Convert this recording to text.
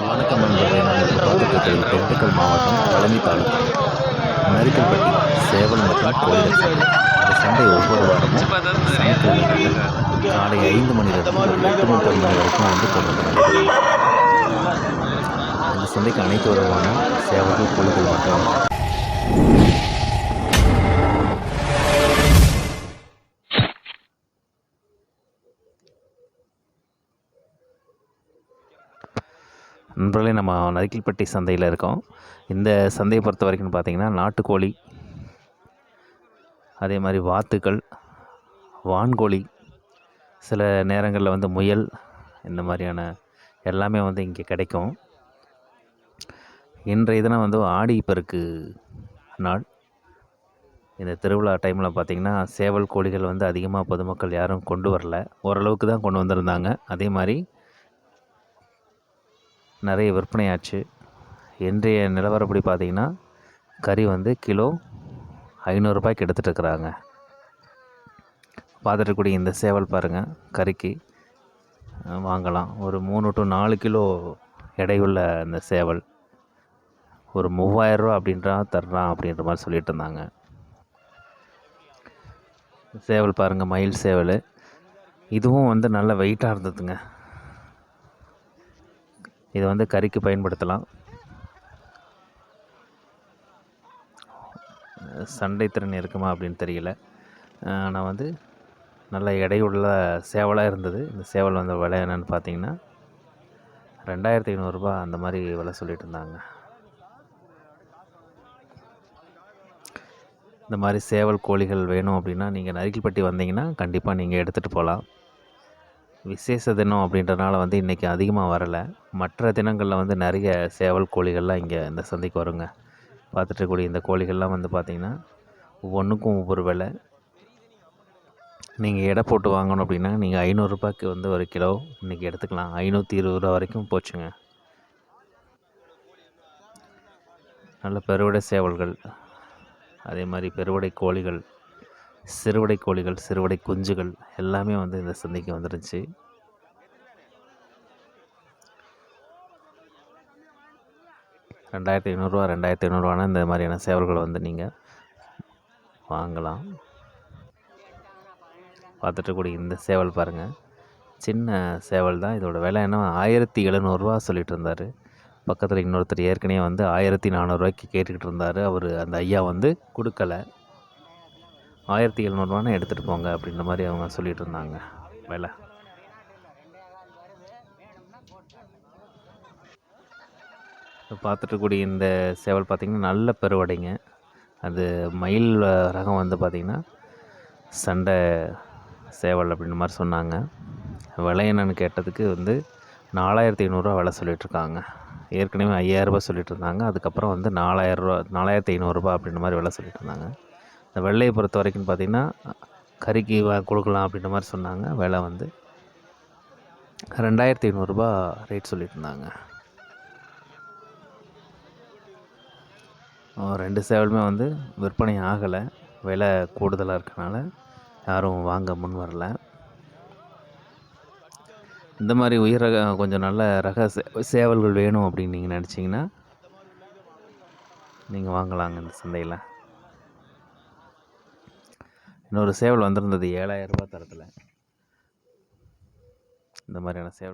வணக்கம் நண்பர்களே நம்ம இப்போ பார்த்துட்டு திண்டுக்கல் மாவட்டம் பழனி தாலுகா நரிக்கல்பட்டி சேவல் மற்றும் கோயில் சந்தை. இந்த சந்தை ஒவ்வொரு வாரமும் சனிக்கிழமைகளில் காலை ஐந்து மணிலிருந்து ஒரு எட்டு முப்பது மணி வரைக்கும் வந்து தொடர்ந்து இந்த சந்தைக்கு அனைத்து விதமான சேவல்கள் கோழிகள் மற்றும் நண்பர்களே நம்ம நரிக்கல்பட்டி சந்தையில் இருக்கோம். இந்த சந்தையை பொறுத்த வரைக்கும் பார்த்திங்கன்னா நாட்டுக்கோழி அதே மாதிரி வாத்துக்கள் வான்கோழி சில நேரங்களில் வந்து முயல் இந்த மாதிரியான எல்லாமே வந்து இங்கே கிடைக்கும். இன்றைய தினம் வந்து ஆடி பெருக்கு நாள். இந்த திருவிழா டைமில் பார்த்திங்கன்னா சேவல் கோழிகள் வந்து அதிகமாக பொதுமக்கள் யாரும் கொண்டு வரல. ஓரளவுக்கு தான் கொண்டு வந்திருந்தாங்க. அதே மாதிரி நிறைய விற்பனையாச்சு. இன்றைய நிலவரப்படி பார்த்தீங்கன்னா கறி வந்து கிலோ ஐநூறுரூபாய்க்கு எடுத்துகிட்டு இருக்கிறாங்க பார்த்துட்டு இருக்கக்கூடிய இந்த சேவல் பாருங்கள் கறிக்கு. வாங்கலாம். ஒரு மூணு டு நாலு கிலோ எடையுள்ள இந்த சேவல். ஒரு மூவாயிரரூவா அப்படின்றா தர்றான் அப்படின்ற மாதிரி சொல்லிட்டு இருந்தாங்க. சேவல் பாருங்கள் மயில் சேவல். இதுவும் வந்து நல்ல வெயிட்டாக இருந்ததுங்க. இது வந்து கறிக்கு பயன்படுத்தலாம். சண்டை திறன் இருக்குமா அப்படின்னு தெரியல. ஆனால் வந்து நல்ல எடையுள்ள சேவலாக இருந்தது. இந்த சேவல் வந்து விலை என்னென்னு பார்த்தீங்கன்னா ரெண்டாயிரத்தி ஐநூறுரூபா அந்த மாதிரி விலை சொல்லிட்டு இருந்தாங்க. இந்த மாதிரி சேவல் கோழிகள் வேணும் அப்படின்னா நீங்கள் நரிக்கல்பட்டி வந்தீங்கன்னா கண்டிப்பாக நீங்கள் எடுத்துகிட்டு போகலாம் விசேஷ தினம் அப்படின்றனால வந்து இன்றைக்கி அதிகமாக வரலை. மற்ற தினங்களில் வந்து நிறைய சேவல் கோழிகள்லாம் இங்கே இந்த சந்தைக்கு வருங்க. பார்த்துட்ருக்கக்கூடிய இந்த கோழிகள்லாம் வந்து பார்த்திங்கன்னா ஒவ்வொன்றுக்கும் ஒவ்வொரு விலை. நீங்கள் எடை போட்டு வாங்கணும் அப்படின்னா நீங்கள் ஐநூறுரூபாய்க்கு வந்து ஒரு கிலோ இன்றைக்கி எடுத்துக்கலாம். ஐநூற்றி இருபது ரூபா வரைக்கும் போச்சுங்க. நல்ல பெருவடை சேவல்கள். அதே மாதிரி பெருவடை கோழிகள். சிறுவிடை கோழிகள் சிறுவிடை குஞ்சுகள் எல்லாமே வந்து இந்த சந்தைக்கு வந்துருச்சு. ரெண்டாயிரத்தி ஐநூறுரூவா ரெண்டாயிரத்தி ஐநூறுரூவானா இந்த மாதிரியான சேவல்களை வந்து நீங்கள் வாங்கலாம். பார்த்துட்டு கூடிய இந்த சேவல் பாருங்கள் சின்ன சேவல் தான். இதோட விலை என்ன? ஆயிரத்தி எழுநூறுவா சொல்லிட்டு இருந்தார். பக்கத்தில் இன்னொருத்தர் ஏற்கனவே வந்து ஆயிரத்தி நானூறுரூவாய்க்கு கேட்டுக்கிட்டு இருந்தார். அவர் அந்த ஐயா வந்து கொடுக்கல. ஆயிரத்தி எழுநூறுவான்னு எடுத்துகிட்டு போங்க அப்படின்ற மாதிரி அவங்க சொல்லிட்டு இருந்தாங்க விலை. பார்த்துட்டு கூடிய இந்த சேவல் பார்த்திங்கன்னா நல்ல பெருவடைங்க. அது மயில் ரகம் வந்து பார்த்திங்கன்னா சண்டை சேவல் அப்படின்ற மாதிரி சொன்னாங்க. விலை என்னன்னு கேட்டதுக்கு வந்து நாலாயிரத்தி ஐநூறுரூவா விலை சொல்லிகிட்ருக்காங்க ஏற்கனவே ஐயாயிரரூபா சொல்லிட்டு இருந்தாங்க அதுக்கப்புறம் வந்து நாலாயிரரூவா நாலாயிரத்தி ஐநூறுரூபா அப்படின்ற மாதிரி விலை சொல்லிட்டு இருந்தாங்க இந்த வெள்ளையை பொறுத்த வரைக்கும் பார்த்திங்கன்னா கறிக்கு வ கொடுக்கலாம் அப்படின்ற மாதிரி சொன்னாங்க. விலை வந்து ரெண்டாயிரத்தி ஐநூறுரூபா ரேட் சொல்லியிருந்தாங்க இருந்தாங்க ரெண்டு சேவலுமே வந்து விற்பனை ஆகலை. விலை கூடுதலாக இருக்கனால யாரும் வாங்க முன் வரல. இந்த மாதிரி உயிர் ரக கொஞ்சம் நல்ல ரக சே சேவல்கள் வேணும் அப்படின்னு நீங்கள் நினச்சிங்கன்னா நீங்கள் வாங்கலாங்க இந்த சந்தையில். இன்னொரு சேவல் வந்திருந்தது ஏழாயிரம் ரூபாய் தரத்தில். இந்த மாதிரியான சேவல்.